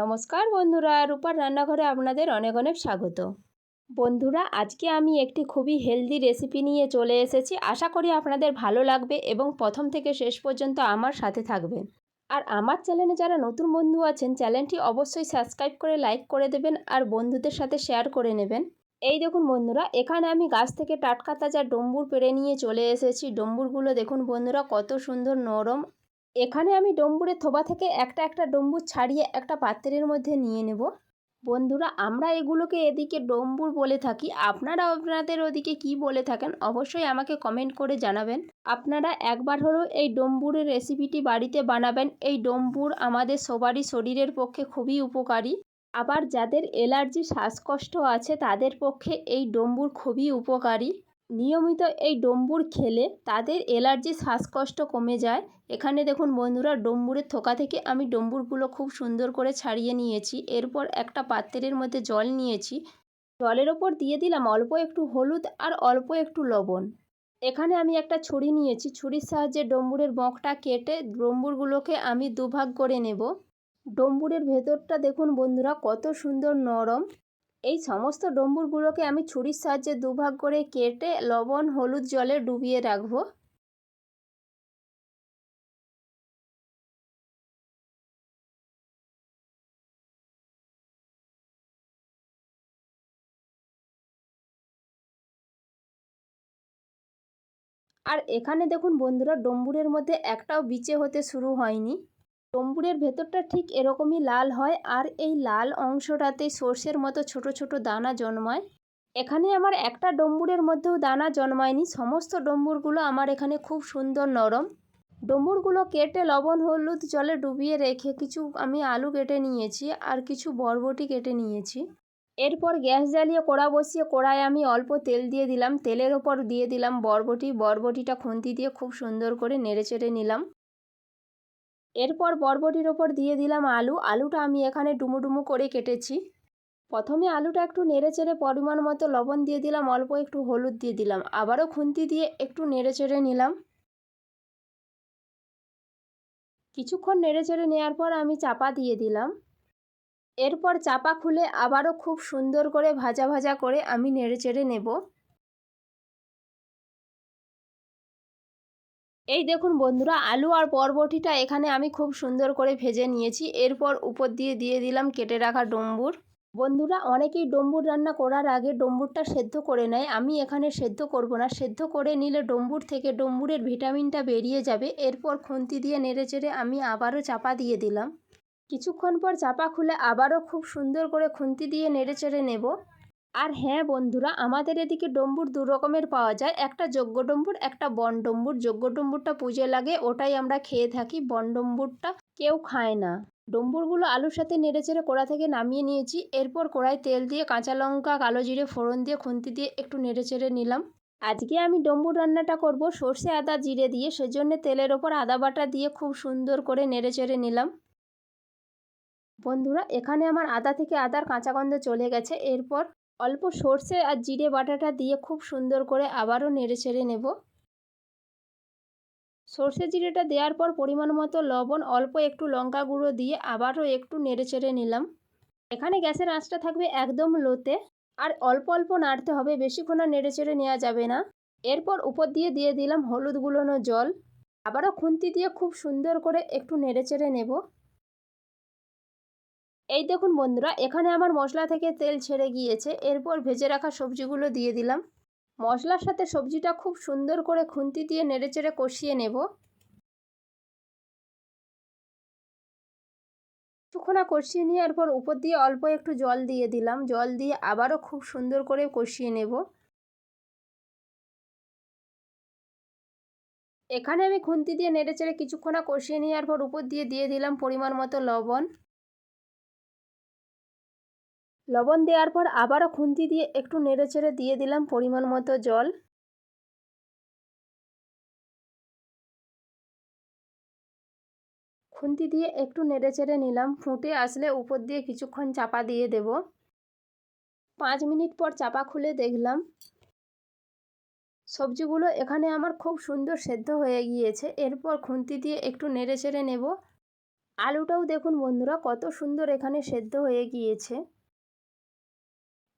নমস্কার বন্ধুরা, রূপার রান্নাঘরে আপনাদের অনেক অনেক স্বাগত। বন্ধুরা, আজকে আমি একটি খুবই হেলদি রেসিপি নিয়ে চলে এসেছি। আশা করি আপনাদের ভালো লাগবে এবং প্রথম থেকে শেষ পর্যন্ত আমার সাথে থাকবেন। আর আমার চ্যানেলে যারা নতুন বন্ধু আছেন চ্যানেলটি অবশ্যই সাবস্ক্রাইব করে লাইক করে দেবেন আর বন্ধুদের সাথে শেয়ার করে নেবেন। এই দেখুন বন্ধুরা, এখানে আমি গাছ থেকে টাটকা তাজা ডম্বুর পেড়ে নিয়ে চলে এসেছি। ডম্বুরগুলো দেখুন বন্ধুরা, কত সুন্দর নরম এখানে আমি ডম্বুরের থোবা থেকে একটা একটা ডম্বুর ছাড়িয়ে একটা পাত্রের মধ্যে নিয়ে নেব। বন্ধুরা, আমরা এগুলোকে এদিকে ডম্বুর বলে থাকি। আপনারা আপনাদের ওদিকে কি বলে থাকেন অবশ্যই আমাকে কমেন্ট করে জানাবেন। আপনারা একবার হলেও এই ডম্বুরের রেসিপিটি বাড়িতে বানাবেন। এই ডম্বুর আমাদের সবারই শরীরের পক্ষে খুবই উপকারী। আবার যাদের অ্যালার্জি, শ্বাসকষ্ট আছে তাদের পক্ষে এই ডম্বুর খুবই উপকারী। নিয়মিত এই ডম্বুর খেলে তাদের অ্যালার্জি শ্বাসকষ্ট কমে যায়। এখানে দেখুন বন্ধুরা, ডম্বুরের থোকা থেকে আমি ডম্বুরগুলো খুব সুন্দর করে ছাড়িয়ে নিয়েছি। এরপর একটা পাত্রের মধ্যে জল নিয়েছি। জলের ওপর দিয়ে দিলাম অল্প একটু হলুদ আর অল্প একটু লবণ। এখানে আমি একটা ছুরি নিয়েছি। ছুরির সাহায্যে ডম্বুরের বঁকটা কেটে ডম্বুরগুলোকে আমি দুভাগ করে নেব। ডম্বুরের ভেতরটা দেখুন বন্ধুরা, কত সুন্দর নরম। এই সমস্ত ডম্বুরগুলোকে আমি ছুরির সাহায্যে দুভাগ করে কেটে লবণ, হলুদ জলে ডুবিয়ে রাখব। আর এখানে দেখুন বন্ধুরা, ডম্বুরের মধ্যে একটাও বিচে হতে শুরু হয়নি। ডম্বুরের ভেতরটা ঠিক এরকমই লাল হয়, আর এই লাল অংশটাতে সর্ষের মতো ছোট ছোট দানা জন্মায়। এখানে আমার একটা ডম্বুরের মধ্যেও দানা জন্মায়নি, সমস্ত ডম্বুরগুলো আমার এখানে খুব সুন্দর নরম। ডম্বুরগুলো কেটে লবণ, হলুদ জলে ডুবিয়ে রেখে কিছু আমি আলু কেটে নিয়েছি, আর কিছু বরবটি কেটে নিয়েছি। এরপর গ্যাস জ্বালিয়ে কড়া বসিয়ে কড়ায় আমি অল্প তেল দিয়ে দিলাম। তেলের ওপর দিয়ে দিলাম বরবটি। বরবটিটা খুন্তি দিয়ে খুব সুন্দর করে নেড়ে চেড়ে নিলাম। এরপর বরবটির ওপর দিয়ে দিলাম আলু। আলুটা আমি এখানে ডুমু ডুমু করে কেটেছি। প্রথমে আলুটা একটু নেড়ে চেড়ে পরিমাণ মতো লবণ দিয়ে দিলাম, অল্প একটু হলুদ দিয়ে দিলাম। আবারও খুন্তি দিয়ে একটু নেড়ে চেড়ে নিলাম। কিছুক্ষণ নেড়ে চেড়ে নেওয়ার পর আমি চাপা দিয়ে দিলাম। এরপর চাপা খুলে আবারও খুব সুন্দর করে ভাজা ভাজা করে আমি নেড়ে চেড়ে নেব। এই দেখুন বন্ধুরা, আলু আর বরবটিটা এখানে আমি খুব সুন্দর করে ভেজে নিয়েছি। এরপর উপর দিয়ে দিয়ে দিলাম কেটে রাখা ডম্বুর। বন্ধুরা, অনেকেই ডম্বুর রান্না করার আগে ডম্বুরটা সেদ্ধ করে নেয়। আমি এখানে সেদ্ধ করব না। সেদ্ধ করে নিলে ডম্বুর থেকে ডম্বুরের ভিটামিনটা বেরিয়ে যাবে। এরপর খুন্তি দিয়ে নেড়ে চেড়ে আমি আবারও চাপা দিয়ে দিলাম। কিছুক্ষণ পর চাপা খুলে আবারও খুব সুন্দর করে খুন্তি দিয়ে নেড়ে চেড়ে নেব। আর হ্যাঁ বন্ধুরা, আমাদের এদিকে ডম্বুর দু রকমের পাওয়া যায়। একটা যজ্ঞ ডম্বুর, একটা বন ডম্বুর। যজ্ঞ ডম্বুরটা পুজো লাগে, ওটাই আমরা খেয়ে থাকি, বন ডম্বুরটা কেউ খায় না। ডম্বুরগুলো আলুর সাথে নেড়ে চেড়ে কড়া থেকে নামিয়ে নিয়েছি। এরপর কড়াই তেল দিয়ে কাঁচা লঙ্কা, কালো জিরে, ফোড়ন দিয়ে খুন্তি দিয়ে একটু নেড়ে চেড়ে নিলাম। আজকে আমি ডম্বুর রান্নাটা করব সর্ষে, আদা, জিরে দিয়ে। সেজন্য তেলের ওপর আদা বাটা দিয়ে খুব সুন্দর করে নেড়ে চেড়ে নিলাম। বন্ধুরা, এখানে আমার আদা থেকে আদার কাঁচা গন্ধ চলে গেছে। এরপর অল্প সর্ষে আর জিরে বাটাটা দিয়ে খুব সুন্দর করে আবারও নেড়ে ছেড়ে নেব। সর্ষে জিরেটা দেওয়ার পর পরিমাণ মতো লবণ, অল্প একটু লঙ্কা গুঁড়ো দিয়ে আবারও একটু নেড়ে চেড়ে নিলাম। এখানে গ্যাসের আঁচটা থাকবে একদম লোতে আর অল্প অল্প নাড়তে হবে বেশিক্ষণ নেড়ে চেড়ে নেওয়া যাবে না। এরপর উপর দিয়ে দিয়ে দিলাম হলুদ গুলোনো জল। আবারও খুন্তি দিয়ে খুব সুন্দর করে একটু নেড়ে চেড়ে নেব। এই দেখুন বন্ধুরা, এখানে আমার মশলা থেকে তেল ছেড়ে গিয়েছে। এরপর ভেজে রাখা সবজিগুলো দিয়ে দিলাম। মশলার সাথে সবজিটা খুব সুন্দর করে খুন্তি দিয়ে নেড়েচেড়ে কষিয়ে নেব। কিছুক্ষণা কষিয়ে নিয়ে এরপর উপর দিয়ে অল্প একটু জল দিয়ে দিলাম। জল দিয়ে আবারও খুব সুন্দর করে কষিয়ে নেব। এখানে আমি খুন্তি দিয়ে নেড়েচেড়ে কিছুক্ষণা কষিয়ে নেওয়ার পর উপর দিয়ে দিয়ে দিলাম পরিমাণ মতো লবণ। লবণ দেওয়ার পর আবারও খুন্তি দিয়ে একটু নেড়ে চেড়ে দিয়ে দিলাম পরিমাণ মতো জল। খুন্তি দিয়ে একটু নেড়ে চেড়ে নিলাম, ফুটে আসলে উপর দিয়ে কিছুক্ষণ চাপা দিয়ে দেব। পাঁচ মিনিট পর চাপা খুলে দেখলাম, সবজিগুলো এখানে আমার খুব সুন্দর সেদ্ধ হয়ে গিয়েছে, এরপর খুন্তি দিয়ে একটু নেড়ে চেড়ে নেব। আলুটাও দেখুন বন্ধুরা, কত সুন্দর এখানে সেদ্ধ হয়ে গিয়েছে।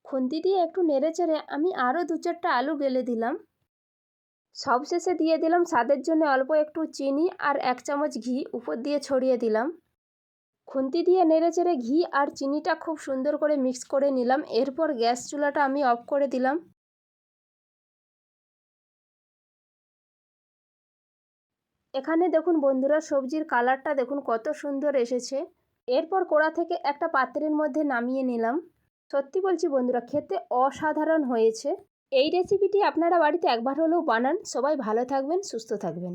খুন্তি দিয়ে একটু নেড়ে চেড়ে আমি আরও দু চারটা আলু গেলে দিলাম। সবশেষে দিয়ে দিলাম স্বাদের জন্য অল্প একটু চিনি আর এক চামচ ঘি উপর দিয়ে ছড়িয়ে দিলাম। খুন্তি দিয়ে নেড়ে চেড়ে ঘি আর চিনিটা খুব সুন্দর করে মিক্স করে নিলাম। এরপর গ্যাস চুলাটা আমি অফ করে দিলাম। এখানে দেখুন বন্ধুরা সবজির কালারটা দেখুন কত সুন্দর এসেছে। এরপর কড়া থেকে একটা পাত্রের মধ্যে নামিয়ে নিলাম। সত্যি বলছি বন্ধুরা, খেতে অসাধারণ হয়েছে। এই রেসিপিটি আপনারা বাড়িতে একবার হলেও বানান। সবাই ভালো থাকবেন, সুস্থ থাকবেন।